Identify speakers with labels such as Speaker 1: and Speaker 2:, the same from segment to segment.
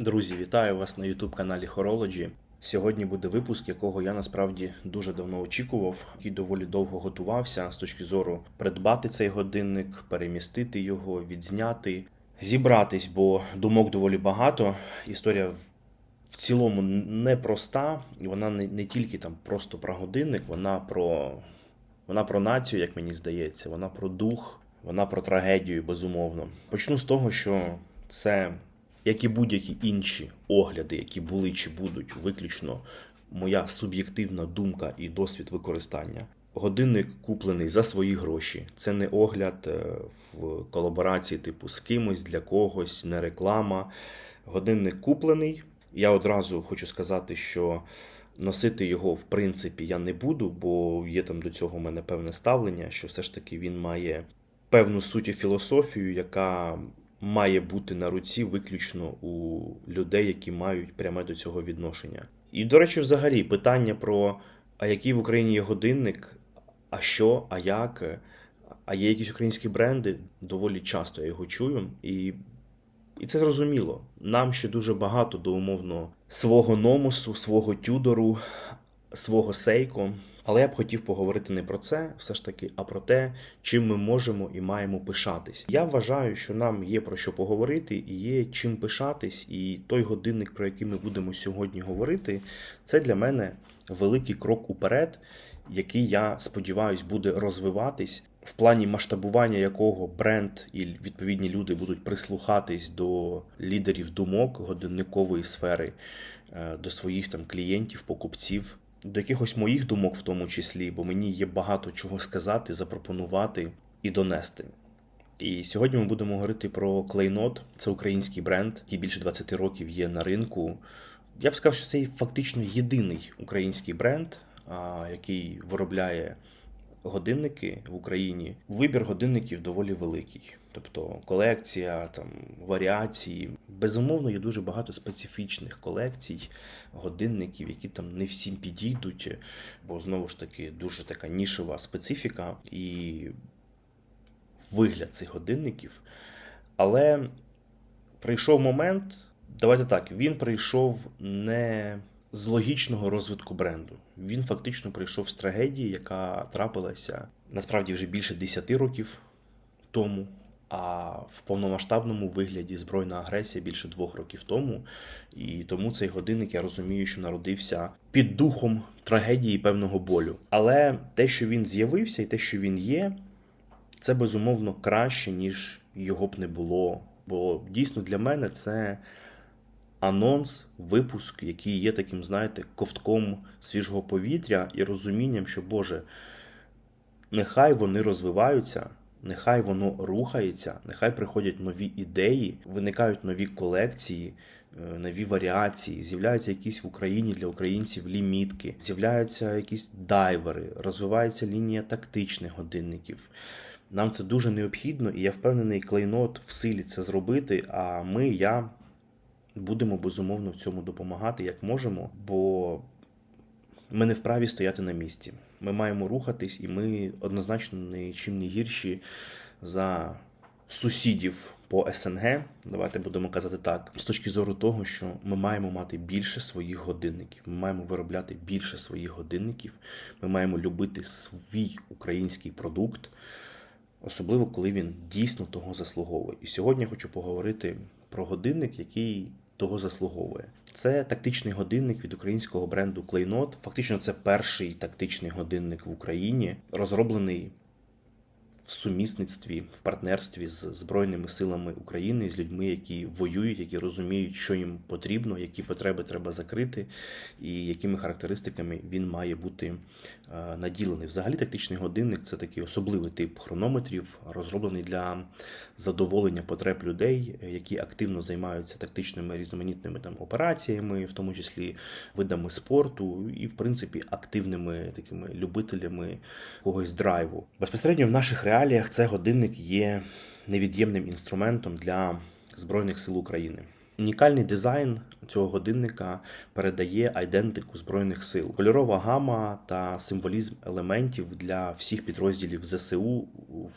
Speaker 1: Друзі, вітаю вас на youtube каналі Horology. Сьогодні буде випуск, якого я насправді дуже давно очікував, який доволі довго готувався з точки зору придбати цей годинник, перемістити його, відзняти, зібратись, бо думок доволі багато. Історія в- цілому непроста, і вона не, не тільки там просто про годинник, вона про, вона про націю, як мені здається, вона про дух, вона про трагедію, безумовно. Почну з того, що це як і будь-які інші огляди, які були чи будуть, виключно моя суб'єктивна думка і досвід використання. Годинник куплений за свої гроші. Це не огляд е, в колаборації, типу з кимось для когось, не реклама. Годинник куплений. Я одразу хочу сказати, що носити його в принципі я не буду, бо є там до цього в мене певне ставлення, що все ж таки він має певну суть і філософію, яка має бути на руці виключно у людей, які мають пряме до цього відношення. І, до речі, взагалі, питання про а який в Україні є годинник, а що, а як, а є якісь українські бренди, доволі часто я його чую. І, і це зрозуміло. Нам ще дуже багато до умовно свого номосу, свого тюдору, свого сейко. Але я б хотів поговорити не про це, все ж таки, а про те, чим ми можемо і маємо пишатись. Я вважаю, що нам є про що поговорити і є чим пишатись. І той годинник, про який ми будемо сьогодні говорити, це для мене великий крок уперед, який я сподіваюсь буде розвиватись. В плані масштабування якого бренд і відповідні люди будуть прислухатись до лідерів думок годинникової сфери, е, до своїх там клієнтів, покупців, до якихось моїх думок, в тому числі, бо мені є багато чого сказати, запропонувати і донести. І сьогодні ми будемо говорити про клейнот. Це український бренд, який більше 20 років є на ринку. Я б сказав, що це фактично єдиний український бренд, який виробляє годинники в Україні. Вибір годинників доволі великий. Тобто колекція, там варіації. Безумовно, є дуже багато специфічних колекцій годинників, які там не всім підійдуть, бо знову ж таки дуже така нішева специфіка і вигляд цих годинників. Але прийшов момент, давайте так, він прийшов не з логічного розвитку бренду. Він фактично прийшов з трагедії, яка трапилася насправді вже більше 10 років тому, а в повномасштабному вигляді збройна агресія більше двох років тому. І тому цей годинник я розумію, що народився під духом трагедії і певного болю. Але те, що він з'явився, і те, що він є, це безумовно краще, ніж його б не було. Бо дійсно для мене це анонс, випуск, який є таким, знаєте, ковтком свіжого повітря і розумінням, що Боже, нехай вони розвиваються, нехай воно рухається, нехай приходять нові ідеї, виникають нові колекції, е, нові варіації, з'являються якісь в Україні для українців лімітки, з'являються якісь дайвери, розвивається лінія тактичних годинників. Нам це дуже необхідно, і я впевнений, клейнот в силі це зробити. А ми, я будемо безумовно в цьому допомагати як можемо, бо ми не вправі стояти на місці. Ми маємо рухатись, і ми однозначно нічим не гірші за сусідів по СНГ. Давайте будемо казати так, з точки зору того, що ми маємо мати більше своїх годинників. Ми маємо виробляти більше своїх годинників. Ми маємо любити свій український продукт, особливо коли він дійсно того заслуговує. І сьогодні я хочу поговорити про годинник, який того заслуговує. Це тактичний годинник від українського бренду Клейнот. Фактично, це перший тактичний годинник в Україні, розроблений в сумісництві, в партнерстві з Збройними силами України, з людьми, які воюють, які розуміють, що їм потрібно, які потреби треба закрити, і якими характеристиками він має бути е, наділений. Взагалі, тактичний годинник це такий особливий тип хронометрів, розроблений для задоволення потреб людей, які активно займаються тактичними різноманітними там операціями, в тому числі видами спорту, і в принципі активними такими любителями когось драйву. Безпосередньо в наших реаліях це годинник є невід'ємним інструментом для Збройних сил України. Унікальний дизайн цього годинника передає айдентику Збройних сил. Кольорова гама та символізм елементів для всіх підрозділів ЗСУ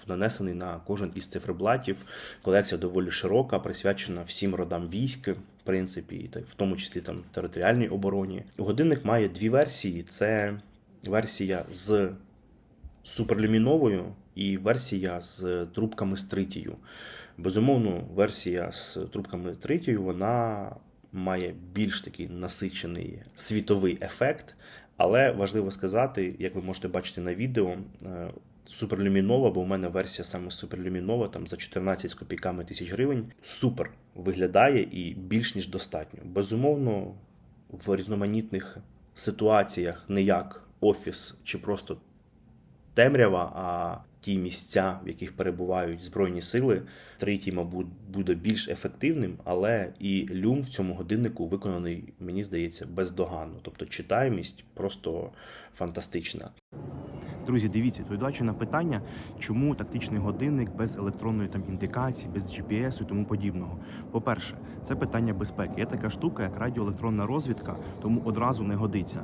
Speaker 1: нанесений на кожен із циферблатів. Колекція доволі широка, присвячена всім родам військ, в принципі, в тому числі там територіальній обороні. Годинник має дві версії: це версія з суперлюміновою і версія з трубками з тритію. Безумовно, версія з трубками тритію вона має більш такий насичений світовий ефект, але важливо сказати, як ви можете бачити на відео, е, суперлюмінова, бо у мене версія саме суперлюмінова, там за 14 з копійками тисяч гривень, супер виглядає і більш ніж достатньо. Безумовно, в різноманітних ситуаціях, не як офіс чи просто темрява, а ті місця, в яких перебувають збройні сили, третій, мабуть, буде більш ефективним, але і люм в цьому годиннику виконаний, мені здається, бездоганно. Тобто читаємість просто фантастична.
Speaker 2: Друзі, дивіться, відповідаючи на питання, чому тактичний годинник без електронної там індикації, без GPS і тому подібного. По-перше, це питання безпеки. Є така штука, як радіоелектронна розвідка, тому одразу не годиться.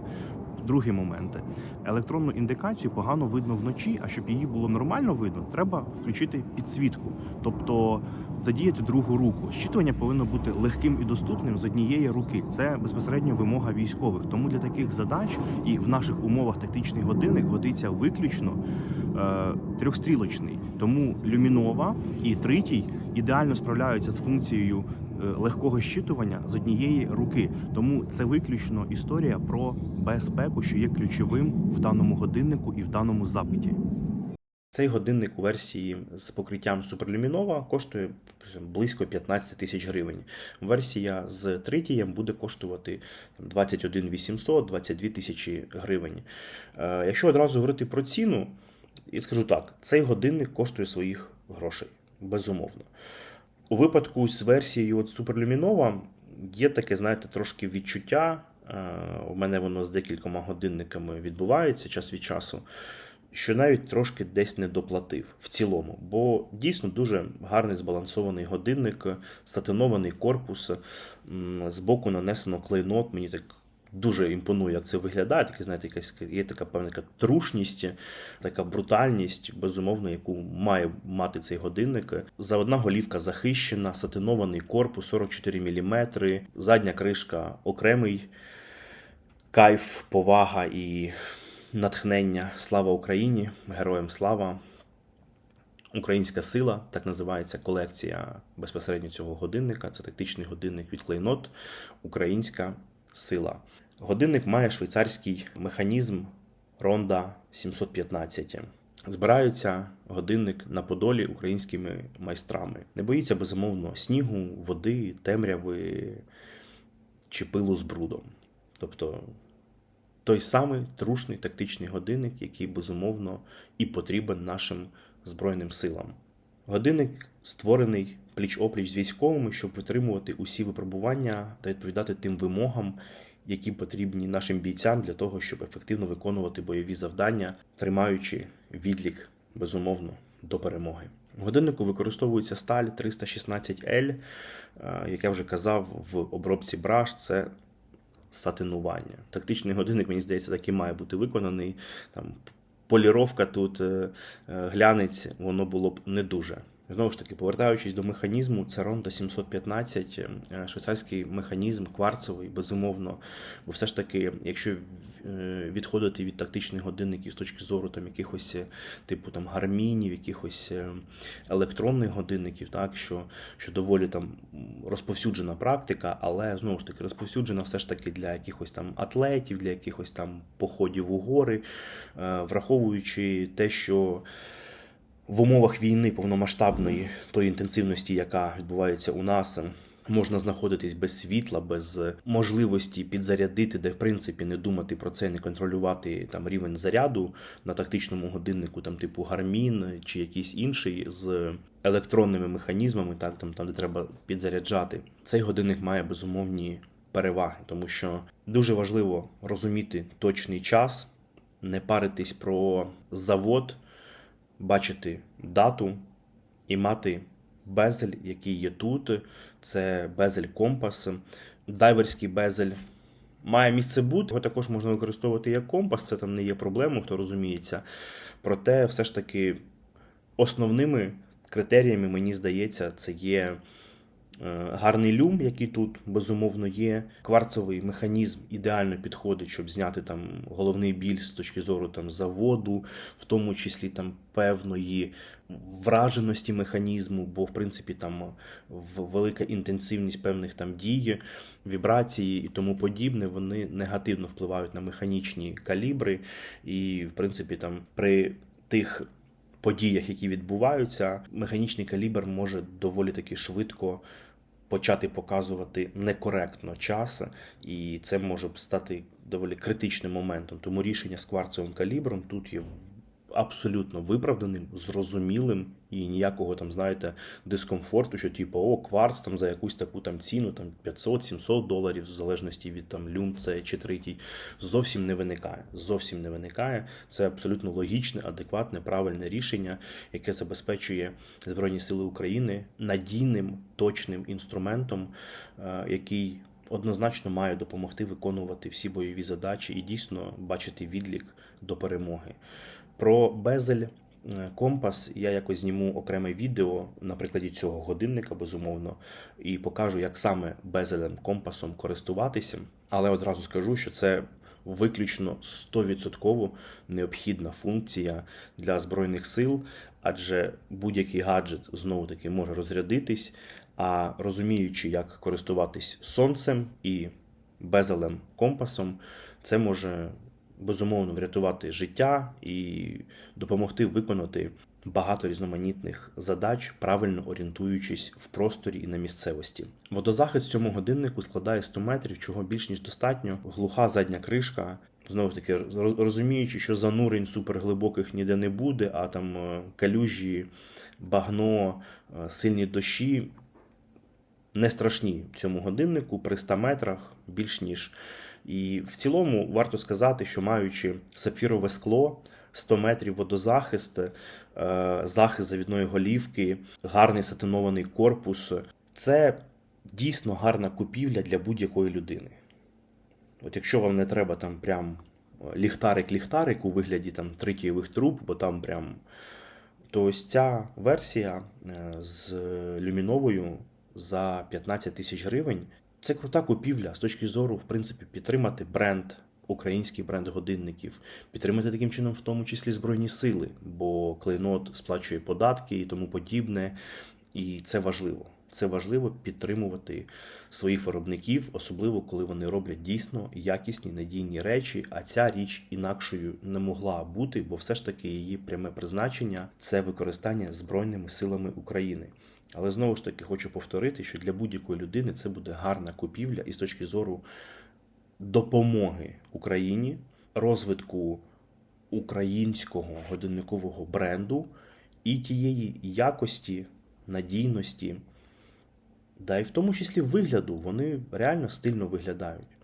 Speaker 2: Другий момент. Електронну індикацію погано видно вночі, а щоб її було нормально видно, треба включити підсвітку, тобто задіяти другу руку. Щитування повинно бути легким і доступним з однієї руки. Це безпосередньо вимога військових. Тому для таких задач і в наших умовах тактичний годинник годиться виключно е, трьохстрілочний. Тому люмінова і тритій ідеально справляються з функцією легкого щитування з однієї руки. Тому це виключно історія про безпеку, що є ключовим в даному годиннику і в даному запиті.
Speaker 1: Цей годинник у версії з покриттям суперлюмінова коштує близько 15 тисяч гривень. Версія з тритієм буде коштувати там, 21 800 22 тисячі гривень. Е, Якщо одразу говорити про ціну, я скажу так: цей годинник коштує своїх грошей, безумовно. У випадку з версією от суперлюмінова є таке, знаєте, трошки відчуття. е, У мене воно з декількома годинниками відбувається час від часу що навіть трошки десь не доплатив в цілому, бо дійсно дуже гарний збалансований годинник, сатинований корпус, збоку нанесено клейнот. Мені так дуже імпонує, як це виглядає. Таке, знаєте, якась є така певна така трушність, така брутальність, безумовно, яку має мати цей годинник. Заодна голівка захищена, сатинований корпус 44 мм, задня кришка окремий. Кайф, повага і натхнення. Слава Україні! Героям слава! Українська сила, так називається колекція безпосередньо цього годинника. Це тактичний годинник від клейнот. Українська сила. Годинник має швейцарський механізм Ронда 715. Збираються годинник на Подолі українськими майстрами. Не боїться безумовно снігу, води, темряви чи пилу з брудом. Тобто той самий трушний тактичний годинник, який безумовно і потрібен нашим Збройним силам. Годинник створений пліч-опліч з військовими, щоб витримувати усі випробування та відповідати тим вимогам, які потрібні нашим бійцям для того, щоб ефективно виконувати бойові завдання, тримаючи відлік безумовно до перемоги. В годиннику використовується сталь 316L, е, як я вже казав, в обробці браш це сатинування. Тактичний годинник, мені здається, так і має бути виконаний. Там поліровка тут, е, е, глянець, воно було б не дуже. Знову ж таки, повертаючись до механізму, Церонда 715, е, швейцарський механізм, кварцовий, безумовно. Бо все ж таки, якщо е, відходити від тактичних годинників з точки зору там якихось е, типу там гармінів, якихось електронних годинників, так що, що доволі там розповсюджена практика, але знову ж таки розповсюджена все ж таки для якихось там атлетів, для якихось там походів у гори, враховуючи те, що в умовах війни повномасштабної тої інтенсивності, яка відбувається у нас, можна знаходитись без світла, без можливості підзарядити, де в принципі не думати про це, не контролювати там рівень заряду на тактичному годиннику, там типу Garmin чи якийсь інший з електронними механізмами, так там, там де треба підзаряджати. Цей годинник має безумовні переваги, тому що дуже важливо розуміти точний час, не паритись про завод бачити дату і мати безель, який є тут. Це безель компас, дайверський безель. Має місце бути, його також можна використовувати як компас, це там не є проблемою, хто розуміється. Проте, все ж таки, основними критеріями, мені здається, це є гарний люм, який тут безумовно є. Кварцевий механізм ідеально підходить, щоб зняти там головний біль з точки зору там заводу, в тому числі там певної враженості механізму, бо в принципі там велика інтенсивність певних там дій, вібрації і тому подібне, вони негативно впливають на механічні калібри, і в принципі там при тих подіях, які відбуваються, механічний калібр може доволі таки швидко почати показувати некоректно час, і це може стати доволі критичним моментом. Тому рішення з кварцевим калібром тут є абсолютно виправданим, зрозумілим і ніякого там, знаєте, дискомфорту, що типу, о, кварц там за якусь таку там ціну, там 500-700 доларів, в залежності від там люм це чи третій, зовсім не виникає. Зовсім не виникає. Це абсолютно логічне, адекватне, правильне рішення, яке забезпечує Збройні Сили України надійним, точним інструментом, е, який однозначно має допомогти виконувати всі бойові задачі і дійсно бачити відлік до перемоги. Про безель. е, Компас я якось зніму окреме відео на прикладі цього годинника, безумовно, і покажу, як саме безелем компасом користуватися. Але одразу скажу, що це виключно 100% необхідна функція для збройних сил, адже будь-який гаджет знову таки може розрядитись. А розуміючи, як користуватись сонцем і безелем компасом, це може безумовно врятувати життя і допомогти виконати багато різноманітних задач, правильно орієнтуючись в просторі і на місцевості. Водозахист в цьому годиннику складає 100 метрів, чого більш ніж достатньо. Глуха задня кришка. Знову ж таки, розуміючи, що занурень суперглибоких ніде не буде, а там е, калюжі, багно, е, сильні дощі не страшні цьому годиннику при 100 метрах більш ніж. І в цілому варто сказати, що маючи сапфірове скло, 100 метрів водозахист, е, захист завідної голівки, гарний сатинований корпус, це дійсно гарна купівля для будь-якої людини. От якщо вам не треба там прям ліхтарик-ліхтарик у вигляді там тритієвих труб, бо там прям то ось ця версія е, з люміновою за 15 тисяч гривень це крута купівля з точки зору, в принципі, підтримати бренд, український бренд годинників, підтримати таким чином, в тому числі Збройні сили, бо клейнот сплачує податки і тому подібне. І це важливо. Це важливо підтримувати своїх виробників, особливо коли вони роблять дійсно якісні надійні речі. А ця річ інакшою не могла бути, бо все ж таки її пряме призначення це використання збройними силами України. Але знову ж таки хочу повторити, що для будь-якої людини це буде гарна купівля і з точки зору допомоги Україні, розвитку українського годинникового бренду і тієї якості, надійності, да і в тому числі вигляду, вони реально стильно виглядають.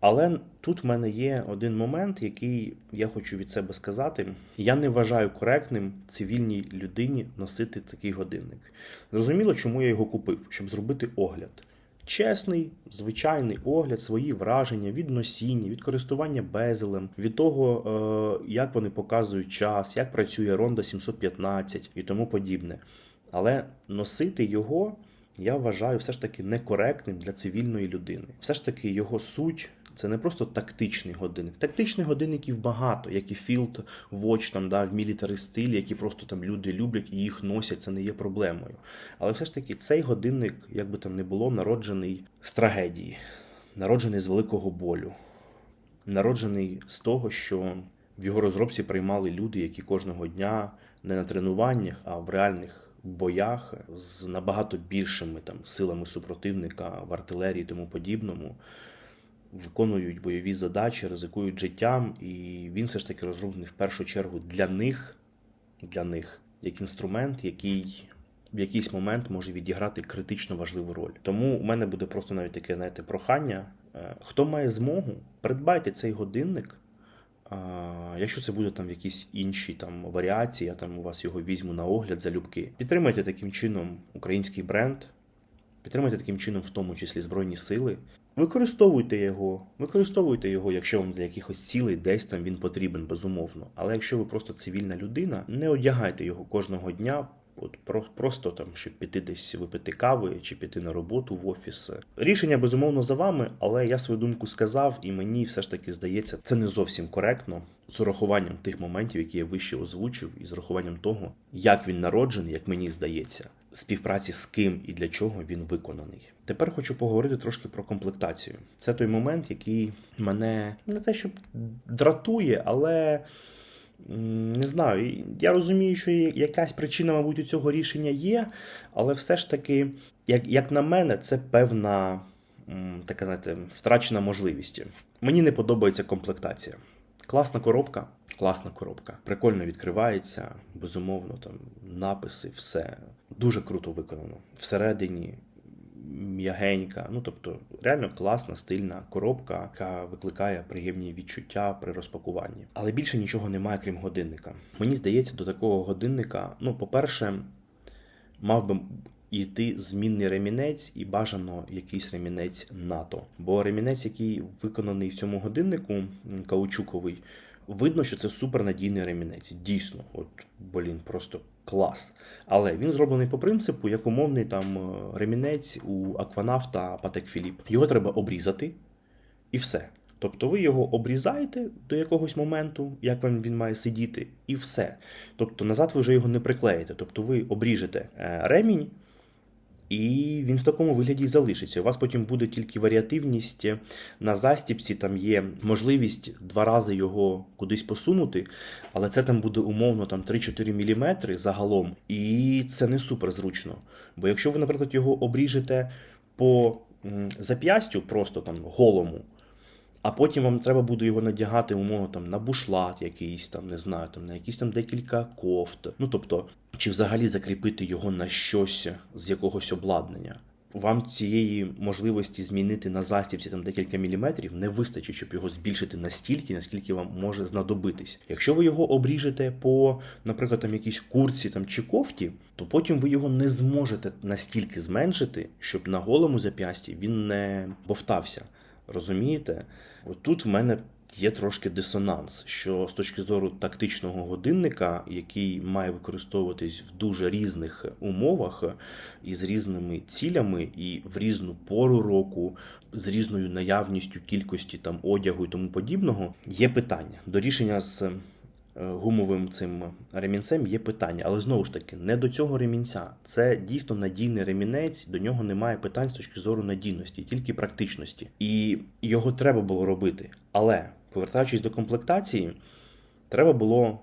Speaker 1: Але тут в мене є один момент, який я хочу від себе сказати. Я не вважаю коректним цивільній людині носити такий годинник. Зрозуміло, чому я його купив, щоб зробити огляд. Чесний, звичайний огляд, свої враження від носіння, від користування безелем, від того, е, як вони показують час, як працює Ронда 715 і тому подібне. Але носити його я вважаю все ж таки некоректним для цивільної людини. Все ж таки його суть. Це не просто тактичний годинник. Тактичних годинників багато, як і Field Watch там, да, в мілітари стилі, які просто там люди люблять і їх носять, це не є проблемою. Але все ж таки цей годинник, як би там не було, народжений з трагедії, народжений з великого болю, народжений з того, що в його розробці приймали люди, які кожного дня не на тренуваннях, а в реальних боях з набагато більшими там силами супротивника в артилерії тому подібному. Виконують бойові задачі, ризикують життям, і він все ж таки розроблений в першу чергу для них, для них як інструмент, який в якийсь момент може відіграти критично важливу роль. Тому у мене буде просто навіть таке знаєте, прохання. Е, Хто має змогу, придбайте цей годинник. Якщо це буде там якісь інші там варіації, я там у вас його візьму на огляд залюбки. Підтримайте таким чином український бренд, підтримайте таким чином, в тому числі Збройні Сили. Використовуйте його, використовуйте його, якщо вам для якихось цілей десь там він потрібен, безумовно. Але якщо ви просто цивільна людина, не одягайте його кожного дня. От про, просто там, щоб піти десь випити кави чи піти на роботу в офіс. Рішення безумовно за вами, але я свою думку сказав, і мені все ж таки здається, це не зовсім коректно з урахуванням тих моментів, які я вище озвучив, і з урахуванням того, як він народжений, як мені здається, співпраці з ким і для чого він виконаний. Тепер хочу поговорити трошки про комплектацію. Це той момент, який мене не те, що дратує, але. Не знаю, я розумію, що якась причина, мабуть, у цього рішення є, але все ж таки, як, як на мене, це певна така, знаєте, втрачена можливість. Мені не подобається комплектація. Класна коробка, класна коробка. Прикольно відкривається, безумовно, там написи, все. Дуже круто виконано. Всередині м'ягенька. Ну тобто, реально класна, стильна коробка, яка викликає приємні відчуття при розпакуванні. Але більше нічого немає, крім годинника. Мені здається, до такого годинника, ну, по-перше, мав би йти змінний ремінець і бажано якийсь ремінець НАТО. Бо ремінець, який виконаний в цьому годиннику, каучуковий, видно, що це супернадійний ремінець. Дійсно, от блін, просто клас. Але він зроблений по принципу, як умовний там е, ремінець у Акванавта Патек Філіп. Його треба обрізати і все. Тобто ви його обрізаєте до якогось моменту, як він, він має сидіти, і все. Тобто назад ви вже його не приклеїте. Тобто ви обріжете е, ремінь, і він в такому вигляді і залишиться. У вас потім буде тільки варіативність на застіпці, там є можливість два рази його кудись посунути, але це там буде умовно там 3-4 мм загалом, і це не супер зручно. Бо якщо ви, наприклад, його обріжете по зап'ястю, просто там голому, а потім вам треба буде його надягати, умовно, там на бушлат якийсь, там, не знаю, там на якісь там декілька кофт. Ну тобто, чи взагалі закріпити його на щось з якогось обладнання. Вам цієї можливості змінити на застібці там декілька міліметрів не вистачить, щоб його збільшити настільки, наскільки вам може знадобитись. Якщо ви його обріжете по, наприклад, там якійсь курці там чи кофті, то потім ви його не зможете настільки зменшити, щоб на голому зап'ясті він не бовтався. Розумієте? Тут в мене є трошки дисонанс, що з точки зору тактичного годинника, який має використовуватись в дуже різних умовах і з різними цілями, і в різну пору року, з різною наявністю кількості там одягу і тому подібного, є питання до рішення з гумовим цим ремінцем є питання, але знову ж таки, не до цього ремінця. Це дійсно надійний ремінець, до нього немає питань з точки зору надійності, тільки практичності. І його треба було робити. Але повертаючись до комплектації, треба було,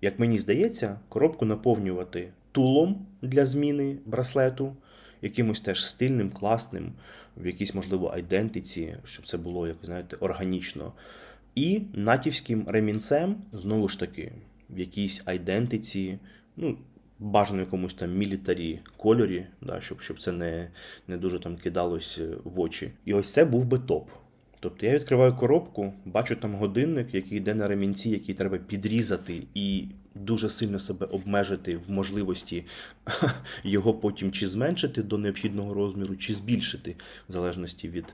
Speaker 1: як мені здається, коробку наповнювати тулом для зміни браслету, якимось теж стильним, класним, в якійсь, можливо, айдентиці, щоб це було, як ви знаєте, органічно. І натівським ремінцем, знову ж таки, в якійсь айдентиці, ну, бажано якомусь там мілітарі кольорі, да, щоб, щоб це не, не дуже там кидалось е, в очі. І ось це був би топ. Тобто я відкриваю коробку, бачу там годинник, який йде на ремінці, який треба підрізати і дуже сильно себе обмежити в можливості його потім чи зменшити до необхідного розміру, чи збільшити, в залежності від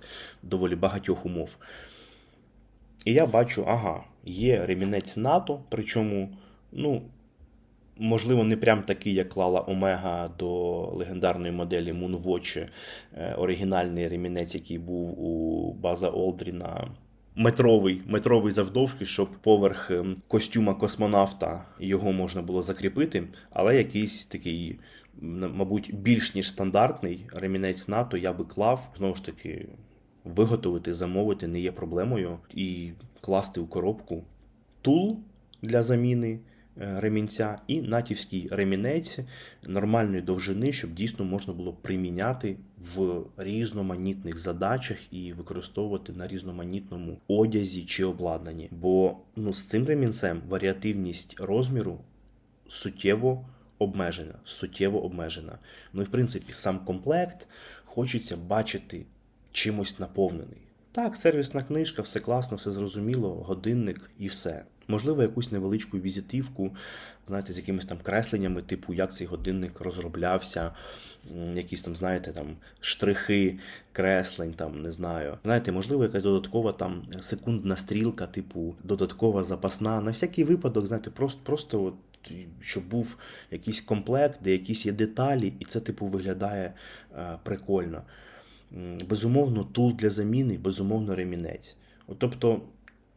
Speaker 1: доволі багатьох умов. І я бачу, ага, є ремінець НАТО, причому, ну, можливо, не прям такий, як клала Омега до легендарної моделі Moonwatch, е, оригінальний ремінець, який був у База Олдріна. Метровий, метровий завдовжки, щоб поверх ем, костюма космонавта його можна було закріпити, але якийсь такий, мабуть, більш ніж стандартний ремінець НАТО я би клав. Знову ж таки, виготовити, замовити не є проблемою і класти у коробку тул для заміни е, ремінця і натівський ремінець нормальної довжини, щоб дійсно можна було приміняти в різноманітних задачах і використовувати на різноманітному одязі чи обладнанні. Бо ну, з цим ремінцем варіативність розміру суттєво обмежена, суттєво обмежена. Ну і в принципі, сам комплект хочеться бачити чимось наповнений. Так, сервісна книжка, все класно, все зрозуміло, годинник і все. Можливо, якусь невеличку візитівку, знаєте, з якимись там кресленнями, типу, як цей годинник розроблявся, якісь там, знаєте, там штрихи, креслень, там, не знаю. Знаєте, можливо, якась додаткова там секундна стрілка, типу, додаткова запасна. На всякий випадок, знаєте, просто, просто от, щоб був якийсь комплект, де якісь є деталі, і це, типу, виглядає е, прикольно. Безумовно, тул для заміни, безумовно, ремінець. От, тобто,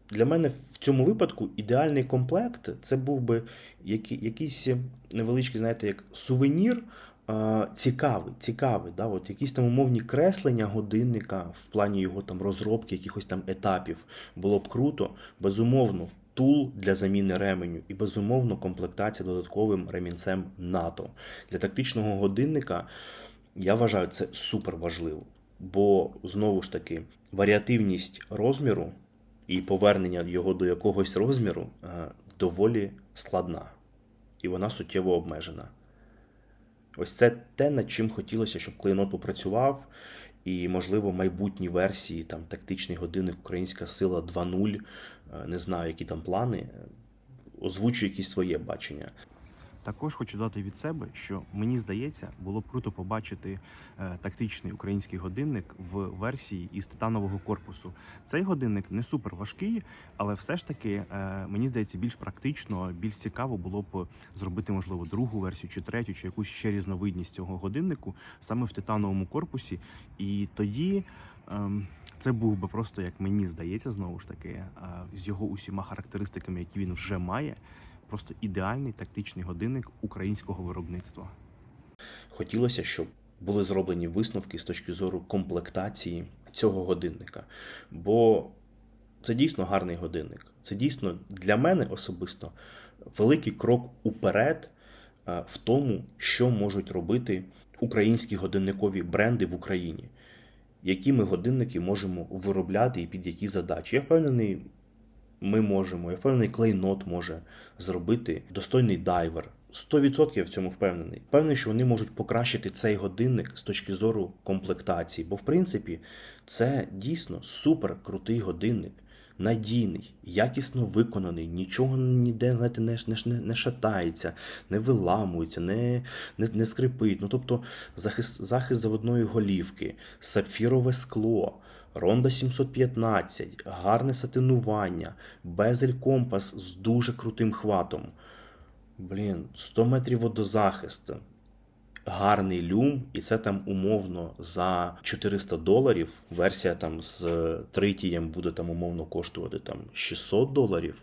Speaker 1: для мене в цьому випадку ідеальний комплект це був би який, якийсь невеличкий, знаєте, як сувенір. е, Цікавий, цікавий, да, от якісь там умовні креслення годинника в плані його там розробки, якихось там етапів було б круто. Безумовно, тул для заміни ременю і безумовно комплектація додатковим ремінцем НАТО. Для тактичного годинника я вважаю це супер важливо. Бо знову ж таки варіативність розміру і повернення його до якогось розміру е, доволі складна, і вона суттєво обмежена. Ось це те, над чим хотілося, щоб клейнот попрацював, і, можливо, майбутні версії, там тактичний годинник Українська сила 2.0, е, не знаю, які там плани, озвучую якісь своє бачення.
Speaker 2: Також хочу додати від себе, що мені здається, було б круто побачити е, тактичний український годинник в версії із титанового корпусу. Цей годинник не супер важкий, але все ж таки е, мені здається, більш практично, більш цікаво було б зробити, можливо, другу версію чи третю, чи якусь ще різновидність цього годиннику саме в титановому корпусі. І тоді. ем, Це був би просто, як мені здається, знову ж таки, е, з його усіма характеристиками, які він вже має, просто ідеальний тактичний годинник українського виробництва.
Speaker 1: Хотілося, щоб були зроблені висновки з точки зору комплектації цього годинника. Бо це дійсно гарний годинник. Це дійсно для мене особисто великий крок уперед е, в тому, що можуть робити українські годинникові бренди в Україні. Які ми годинники можемо виробляти і під які задачі. Я впевнений, ми можемо, я впевнений, клейнот може зробити достойний дайвер. 100% я в цьому впевнений. Впевнений, що вони можуть покращити цей годинник з точки зору комплектації. Бо, в принципі, це дійсно супер крутий годинник, надійний, якісно виконаний, нічого ніде знаєте, не, не, не шатається, не виламується, не, не, не скрипить. Ну, тобто захист, захист заводної голівки, сапфірове скло. Ронда 715, гарне сатинування, безель компас з дуже крутим хватом. Блін, 100 метрів водозахисту. Гарний люм, і це там умовно за 400 доларів. Версія там з тритієм буде там умовно коштувати там 600 доларів.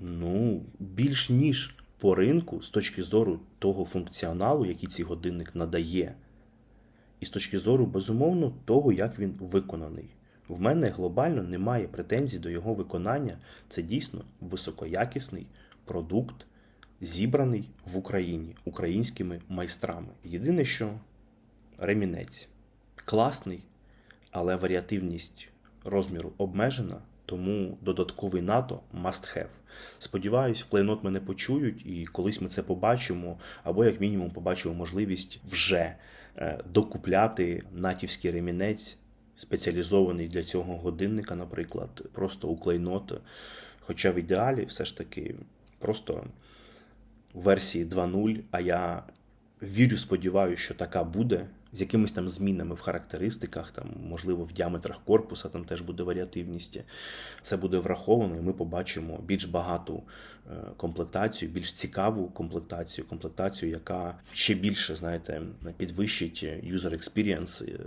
Speaker 1: Ну, більш ніж по ринку з точки зору того функціоналу, який цей годинник надає. І з точки зору, безумовно, того, як він виконаний. В мене глобально немає претензій до його виконання. Це дійсно високоякісний продукт, зібраний в Україні українськими майстрами. Єдине, що ремінець класний, але варіативність розміру обмежена, тому додатковий НАТО must have. Сподіваюсь, в клейнот мене почують, і колись ми це побачимо, або як мінімум побачимо можливість вже докупляти натівський ремінець, спеціалізований для цього годинника, наприклад, просто у клейнот. Хоча в ідеалі все ж таки просто версії 2.0, а я вірю, сподіваюся, що така буде. З якимись там змінами в характеристиках, там, можливо, в діаметрах корпуса там теж буде варіативність. Це буде враховано, і ми побачимо більш багату е, комплектацію, більш цікаву комплектацію, комплектацію, яка ще більше, знаєте, підвищить user experience е,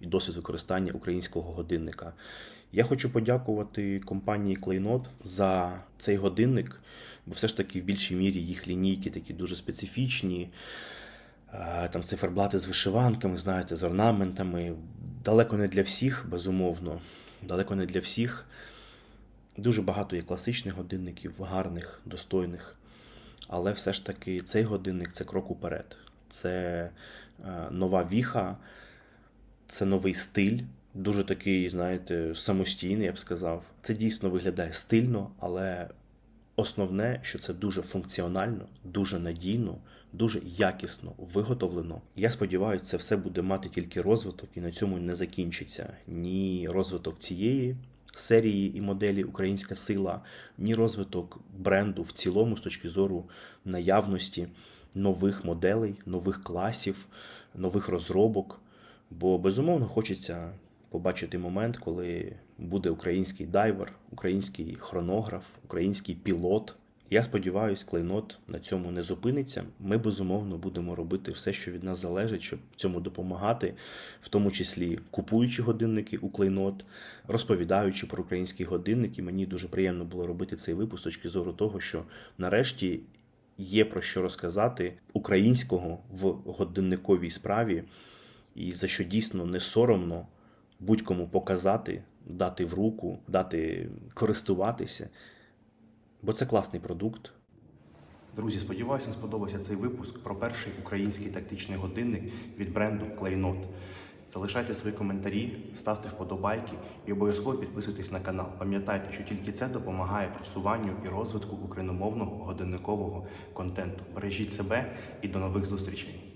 Speaker 1: і досвід використання українського годинника. Я хочу подякувати компанії Клейнот за цей годинник, бо все ж таки в більшій мірі їх лінійки такі дуже специфічні. Е, Там циферблати з вишиванками, знаєте, з орнаментами. Далеко не для всіх, безумовно. Далеко не для всіх. Дуже багато є класичних годинників, гарних, достойних. Але все ж таки цей годинник це крок уперед. Це е, нова віха, це новий стиль. Дуже такий, знаєте, самостійний, я б сказав. Це дійсно виглядає стильно, але Основне, що це дуже функціонально, дуже надійно, дуже якісно виготовлено. Я сподіваюся, це все буде мати тільки розвиток і на цьому не закінчиться ні розвиток цієї серії і моделі Українська сила, ні розвиток бренду в цілому з точки зору наявності нових моделей, нових класів, нових розробок. Бо безумовно хочеться побачити момент, коли буде український дайвер, український хронограф, український пілот. Я сподіваюся, клейнот на цьому не зупиниться. Ми безумовно будемо робити все, що від нас залежить, щоб цьому допомагати, в тому числі купуючи годинники у клейнот, розповідаючи про українські годинники. Мені дуже приємно було робити цей випуск з точки зору того, що нарешті є про що розказати українського в годинниковій справі, і за що дійсно не соромно будь-кому показати, дати в руку, дати користуватися. Бо це класний продукт.
Speaker 2: Друзі, сподіваюся, сподобався цей випуск про перший український тактичний годинник від бренду Клейнот. Залишайте свої коментарі, ставте вподобайки і обов'язково підписуйтесь на канал. Пам'ятайте, що тільки це допомагає просуванню і розвитку україномовного годинникового контенту. Бережіть себе і до нових зустрічей!